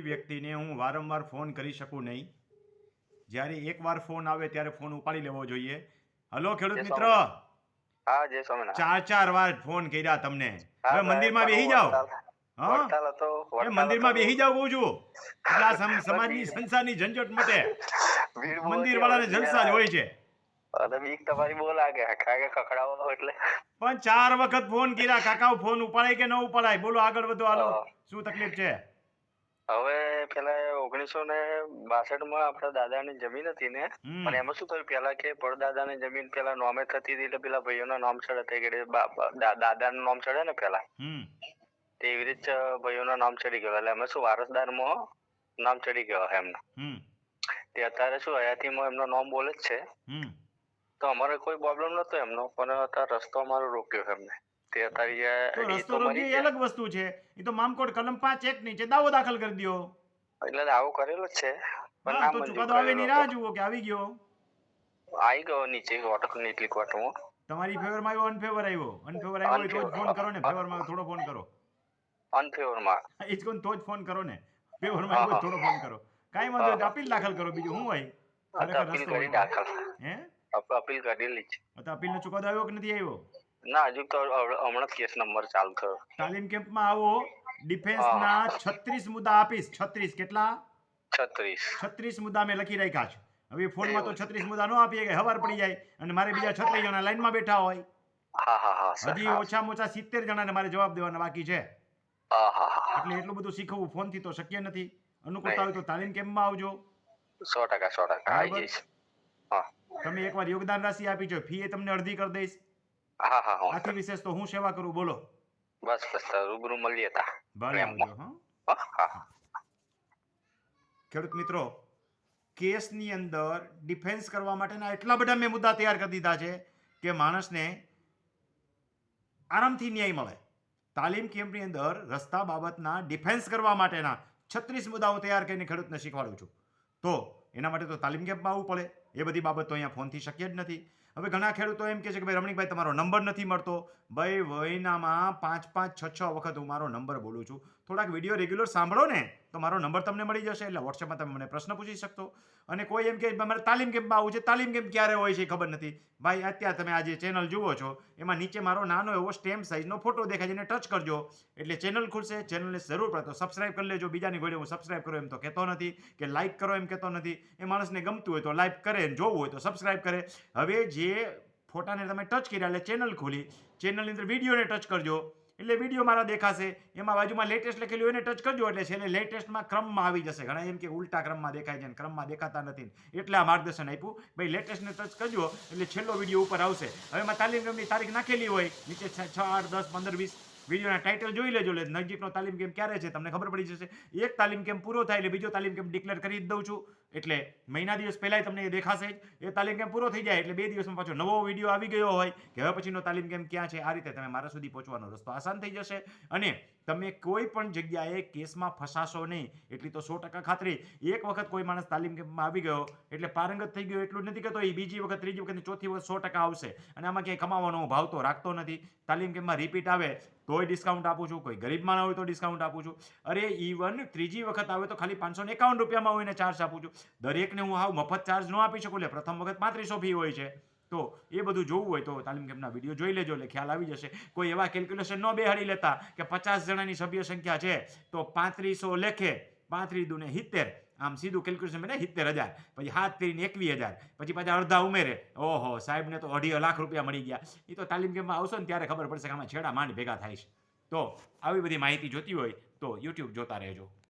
કોઈ વ્યક્તિને હું વારંવાર ફોન કરી શકું નહીં. જ્યારે એકવાર ફોન આવે ત્યારે ફોન ઉપાડી લેવો જોઈએ. હલો ખેડૂત મિત્ર. હા જય સ્વામિનારાયણ. ચાર ચાર વાર ફોન કર્યા તમને. હવે મંદિરમાં બેસી જાઓ. હા? મંદિરમાં બેસી જાઓ કહું છું એટલે સમાજની સંસારની ઝંઝટ મટે. મંદિર વાળાને જલસા જ હોય છે. તમારી બહુ લાગે. ખખડાવો એટલે. પણ ચાર વખત ફોન કર્યા. કાકા ફોન ઉપાડાય કે ન ઉપાડાય? બોલો આગળ વધો હાલો. શું તકલીફ છે? હવે પેલા ઓગણીસો ને બાસઠમાં આપડા દાદાની જમીન હતી ને. પણ એમાં શું થયું? પેલા કે પરદાદાની જમીન પેલા નોમે થતી હતી એટલે પેલા ભાઈઓ ના નામ ચડે થઈ ગયા દાદા નું નામ ચડે ને પેલા. એવી રીતે ભાઈઓના નામ ચડી ગયો. એટલે એમાં શું વારસદારમાં નામ ચડી ગયો એમનું તે અત્યારે શું હયાતીમાં એમનો નામ બોલે જ છે. હમ. તો અમારે કોઈ પ્રોબ્લેમ નતો એમનો પણ અત્યારે રસ્તો અમારો રોક્યો એમને. તે અત્યારે તો એ રસ્તો રોકી એ અલગ વસ્તુ છે. એ તો મામકોટ કલમ પાંચ એક નીચે દાવો દાખલ કરી દો એટલે દાવો કરેલો જ છે. પણ આ તો ચુકાદો આવે ની રાહ જુઓ કે આવી ગયો. આવી ગયો નીચે વોટર નીચલી કોર્ટમાં તમારી ફેવરમાં આવ્યો અનફેવર આવ્યો. અનફેવર આવ્યો તો જ ફોન કરો ને. ફેવરમાં થોડો ફોન કરો. અનફેવરમાં. જ કહું તો જ ફોન કરો ને. ફેવરમાં આવ્યો થોડો ફોન કરો. કાઈ વાંધો અપીલ દાખલ કરો. બીજું હું હોય? ખરેખર અપીલ રસ્તો હે? અપ- અપીલ કરેલી છે તો અપીલનો ચુકાદો આવ્યો કે નથી આવ્યો? ના હજુ તો હમણાં કેસ નંબર ચાલુ થયો. તાલીમ કેમ્પમાં આવો. ડિફેન્સના છત્રીસ મુદ્દા આપીશ. છત્રીસ કેટલા? છત્રીસ. છત્રીસ મુદ્દા મેં લખી રાખ્યા છે. હવે ફોનમાં તો છત્રીસ મુદ્દા ન આપીએ કે હવાર પડી જાય અને મારે બીજા છત્રીસ જણા લાઈનમાં બેઠા હોય. હા હા હા હજી ઓછામાં ઓછા સિત્તેર જણાને મારે જવાબ દેવાના બાકી છે. એટલે એટલું બધું શીખવું ફોનથી તો શક્ય નથી. અનુકૂળતા હોય તો તાલીમ કેમ્પમાં આવજો. સો ટકા સો ટકા. આવી બરાબર. જઈશ. હા. તમે એકવાર યોગદાન રાશિ આપી જો. ફી એ તમને અડધી કરી દઈશ. હા હા હા. આથી વિશેષ તો હું સેવા કરું? બોલો. બસ બસ રૂબરૂ મળીએ તા. ભલે હા. ખેડૂત મિત્રો કેસની અંદર ડિફેન્સ કરવા માટેના એટલા બધા મેં મુદ્દા તૈયાર કરી દીધા છે કે માણસને આરામથી ન્યાય મળે. તાલીમ કેમ્પની અંદર રસ્તા બાબતના ડિફેન્સ કરવા માટેના છત્રીસ મુદ્દાઓ તૈયાર કરીને ખેડૂતને શીખવાડું છું. તો એના માટે તો તાલીમ કેમ્પમાં આવવું પડે. એ બધી બાબત તો અહીંયા ફોનથી શક્ય જ નથી. હવે ઘણા ખેડૂતો એમ કહે છે કે ભાઈ રમણીકભાઈ, તમારો નંબર નથી મળતો. ભાઈ, વયનામાં પાંચ પાંચ છ છ વખત હું મારો નંબર બોલું છું. થોડાક વીડિયો રેગ્યુલર સાંભળો ને. તો મારો નંબર તમને મળી જશે એટલે વોટ્સએપમાં તમે મને પ્રશ્ન પૂછી શકશો. અને કોઈ એમ કે મારે તાલીમ કેમ્પમાં આવું છે, તાલીમ કેમ્પ ક્યારે હોય છે ખબર નથી. ભાઈ, અત્યારે તમે આ જે ચેનલ જુઓ છો, એમાં નીચે મારો નાનો એવો સ્ટેમ્પ સાઇઝનો ફોટો દેખાય છે, એને ટચ કરજો. એટલે ચેનલ ખુલશે, ચેનલને જરૂર પડે તો સબસ્ક્રાઇબ કરી લેજો. બીજાની ઘોડે હું સબસ્ક્રાઇબ કરો એમ તો કહેતો નથી કે લાઇક કરો એમ કહેતો નથી. એ માણસને ગમતું હોય તો લાઇક કરે જોવું હોય તો સબસ્ક્રાઇબ કરે. હવે જે ફોટાને તમે ટચ કર્યા એટલે ચેનલ ખોલી. ચેનલની અંદર વિડીયોને ટચ કરજો. એટલે વીડિયો મારા દેખાશે. એમાં બાજુમાં લેટેસ્ટ લખેલું હોય એને ટચ કરજો એટલે છેલ્લે લેટેસ્ટમાં ક્રમમાં આવી જશે. ઘણા એમ કે ઉલટા ક્રમમાં દેખાય છે ક્રમમાં દેખાતા નથી એટલે આ માર્ગદર્શન આપ્યું. ભાઈ લેટેસ્ટને ટચ કરજો એટલે છેલ્લો વીડિયો ઉપર આવશે. હવે એમાં તાલીમ કેમ્પની તારીખ નાખેલી હોય. નીચે છ આઠ, દસ, પંદર, વીસ વિડીયોના ટાઇટલ જોઈ લેજો. એટલે નજીકનો તાલીમ કેમ્પ ક્યારે છે? તમને ખબર પડી જશે. એક તાલીમ કેમ્પ પૂરો થાય એટલે બીજો તાલીમ કેમ્પ ડિક્લેર કરી દઉં છું. એટલે મહિના દિવસ પહેલાંય તમને એ દેખાશે જ. એ તાલીમ કેમ્પ પૂરો થઈ જાય એટલે બે દિવસમાં પાછો નવો વીડિયો આવી ગયો હોય કે હવે પછીનો તાલીમ કેમ્પ ક્યાં છે, આ રીતે તમે મારા સુધી પહોંચવાનો રસ્તો આસાન થઈ જશે. અને તમે કોઈ પણ જગ્યાએ કેસમાં ફસાશો નહીં, એટલી તો સો ટકા ખાતરી. એક વખત કોઈ માણસ તાલીમ કેમ્પમાં આવી ગયો એટલે પારંગત થઈ ગયો એટલું નથી કહેતો એ બીજી વખત, ત્રીજી વખત ચોથી વખત સો ટકા આવશે. અને આમાં ક્યાંય કમાવાનો ભાવ તો રાખતો નથી. તાલીમ કેમ્પમાં રિપીટ આવે તોય ડિસ્કાઉન્ટ આપું છું, કોઈ ગરીબ માણસ હોય તો ડિસ્કાઉન્ટ આપું છું. અરે ઇવન ત્રીજી વખત આવે તો ખાલી પાંચસો એકાવન રૂપિયામાં હોય એને ચાર્જ આપું છું. દરેકને હું હાવ મફત ચાર્જ ન આપી શકું, એટલે પ્રથમ વખત પાંત્રીસો ફી હોય છે. તો એ બધું જોવું હોય તો તાલીમ કેમ્પના વીડિયો જોઈ લેજો, એટલે ખ્યાલ આવી જશે. કોઈ એવા કેલ્ક્યુલેશન ન બેહાડી લેતા કે પચાસ જણાની સભ્ય સંખ્યા છે, તો પાંત્રીસો લેખે પાંત્રીસ દુને સિત્તેર. આમ સીધું કેલ્ક્યુલેશન બને સિત્તેર હજાર. પછી હાથ કરીને એકવીસ હજાર. પછી પાછા અડધા ઉમેરે. ઓહો, સાહેબને તો અઢી લાખ રૂપિયા મળી ગયા. એ તો તાલીમ કેમ્પમાં આવશો ને ત્યારે ખબર પડશે કે આમાં છેડા માંડ ભેગા થાય છે. તો આવી બધી માહિતી જોતી હોય તો યુટ્યુબ જોતા રહેજો.